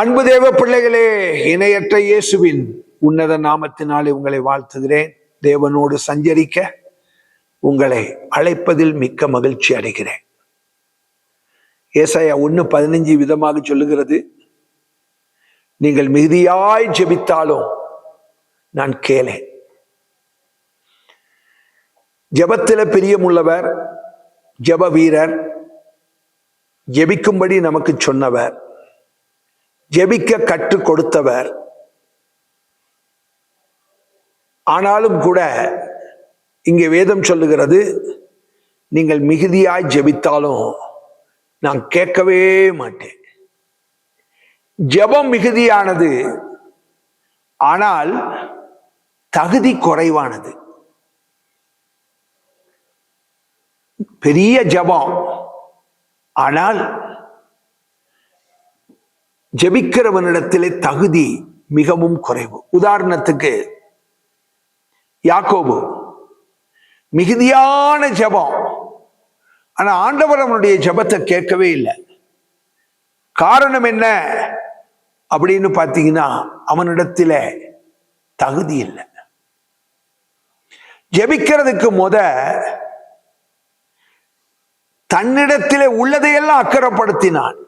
அன்பு தேவ பிள்ளைகளே இணையற்ற இயேசுவின் உன்னத நாமத்தினாலே உங்களை வாழ்த்துகிறேன். தேவனோடு சஞ்சரிக்க உங்களை அழைப்பதில் மிக்க மகிழ்ச்சி அடைகிறேன். ஏசாயா ஒன்று பதினஞ்சு விதமாக சொல்லுகிறது நீங்கள் மிகுதியாய் ஜெபித்தாலும் நான் கேளேன். ஜபத்தில் பிரியமுள்ளவர் ஜெப வீரர் ஜெபிக்கும்படி நமக்கு சொன்னவர் ஜெபிக்க கற்றுக் கொடுத்தவர். ஆனாலும் கூட இங்கே வேதம் சொல்லுகிறது நீங்கள் மிகுதியாய் ஜெபித்தாலும் நான் கேட்கவே மாட்டேன். ஜெபம் மிகுதியானது ஆனால் தகுதி குறைவானது. பெரிய ஜெபம் ஆனால் ஜெபிக்கிறவனிடத்திலே தகுதி மிகவும் குறைவு. உதாரணத்துக்கு யாக்கோபு. மிகுதியான ஜெபம். ஆனா ஆண்டவர் அவனுடைய ஜெபத்தை கேட்கவே இல்லை. காரணம் என்ன? அப்படின்னு பார்த்தீங்கன்னா அவனிடத்தில தகுதி இல்லை. ஜெபிக்கிறதுக்கு முத தன்னிடத்திலே உள்ளதையெல்லாம் அக்கறைப்படுத்தினான்.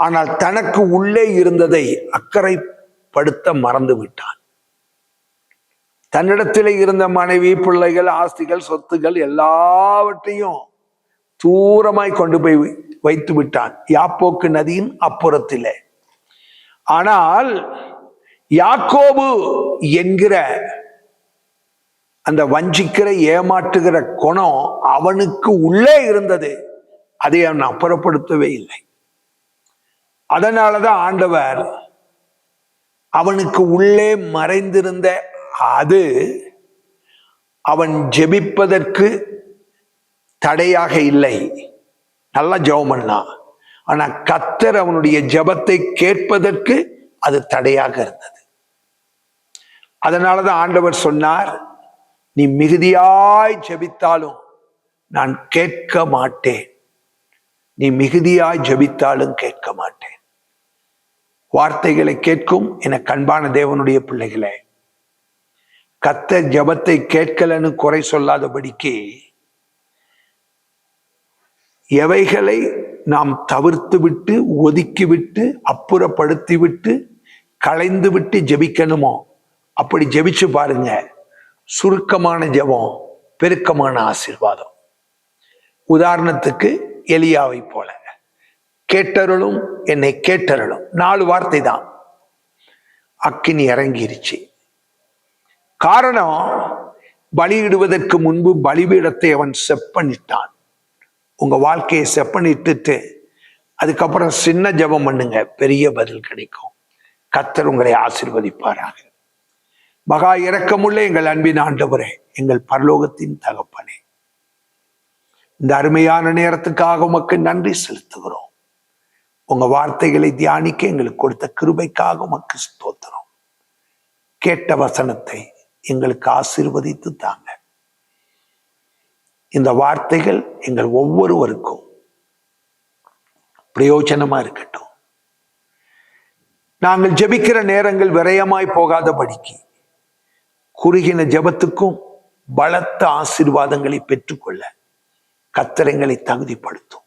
ஆனால் தனக்கு உள்ளே இருந்ததை அக்கறைப்படுத்த மறந்து விட்டான் தன்னிடத்திலே இருந்த மனைவி பிள்ளைகள் ஆஸ்திகள் சொத்துகள் எல்லாவற்றையும் தூரமாய் கொண்டு போய் வைத்து விட்டான் யாப்போக்கு நதியின் அப்புறத்திலே. ஆனால் யாக்கோபு என்கிற அந்த வஞ்சிக்கிற ஏமாற்றுகிற குணம் அவனுக்கு உள்ளே இருந்தது. அதை அவன் அப்புறப்படுத்தவே இல்லை. அதனாலதான் ஆண்டவர் அவனுக்கு உள்ளே மறைந்திருந்த அது அவன் ஜெபிப்பதற்கு தடையாக இல்லை. நல்லா ஜெபம் பண்ணான் ஆனா கத்தர் அவனுடைய ஜெபத்தை கேட்பதற்கு அது தடையாக இருந்தது. அதனாலதான் ஆண்டவர் சொன்னார் நீ மிகுதியாய் ஜெபித்தாலும் நான் கேட்க மாட்டேன். நீ மிகுதியாய் ஜெபித்தாலும் கேட்க மாட்டேன். வார்த்தைகளை கேட்கும் என கண்பான தேவனுடைய பிள்ளைகளே கத்த ஜபத்தை கேட்கலன்னு குறை சொல்லாதபடிக்கு எவைகளை நாம் தவிர்த்து விட்டு ஒதுக்கி விட்டு அப்புறப்படுத்தி விட்டு களைந்து விட்டு ஜெபிக்கணுமோ அப்படி ஜெபிச்சு பாருங்க. சுருக்கமான ஜெபம் பெருக்கமான ஆசீர்வாதம். உதாரணத்துக்கு எலியாவை போல. கேட்டருளும் என்னை கேட்டருளும். நாலு வார்த்தை தான். அக்கினி இறங்கிருச்சு. காரணம் பலியிடுவதற்கு முன்பு பலிபீடத்தை அவன் செப்பனிட்டான். உங்க வாழ்க்கையை செப்பனிட்டுட்டு அதுக்கப்புறம் சின்ன ஜபம் பண்ணுங்க. பெரிய பதில் கிடைக்கும். கத்தர் உங்களை ஆசிர்வதிப்பாராக. மகா இறக்கமுள்ள எங்கள் அன்பின் ஆண்டவரே எங்கள் பரலோகத்தின் தகப்பனே. இந்த அருமையான நேரத்துக்காக உமக்கு நன்றி செலுத்துகிறோம். உங்க வார்த்தைகளை தியானிக்க எங்களுக்கு கொடுத்த கிருபைக்காக உமக்கு ஸ்தோத்திரம். கேட்ட வசனத்தை எங்களுக்கு ஆசீர்வதித்து தாங்க. இந்த வார்த்தைகள் எங்கள் ஒவ்வொருவருக்கும் பிரயோஜனமா இருக்கட்டும். நாங்கள் ஜெபிக்கிற நேரங்கள் விரயமாய் போகாதபடிக்கு குறுகின ஜெபத்துக்கும் பலத்த ஆசீர்வாதங்களை பெற்றுக்கொள்ள கத்திரங்களை தகுதிப்படுத்தும்.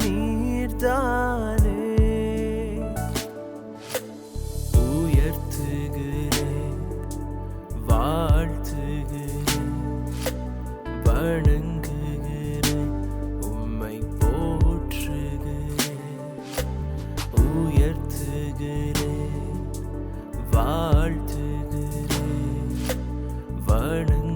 நீர்தானே உயர்த்துகிறேன் வாழ்த்துகிறேன் வணங்குகிறேன் உம்மை போற்றுகிறேன். உயர்த்துகிறேன் வாழ்த்துகிறேன் வணங்குகிறேன்.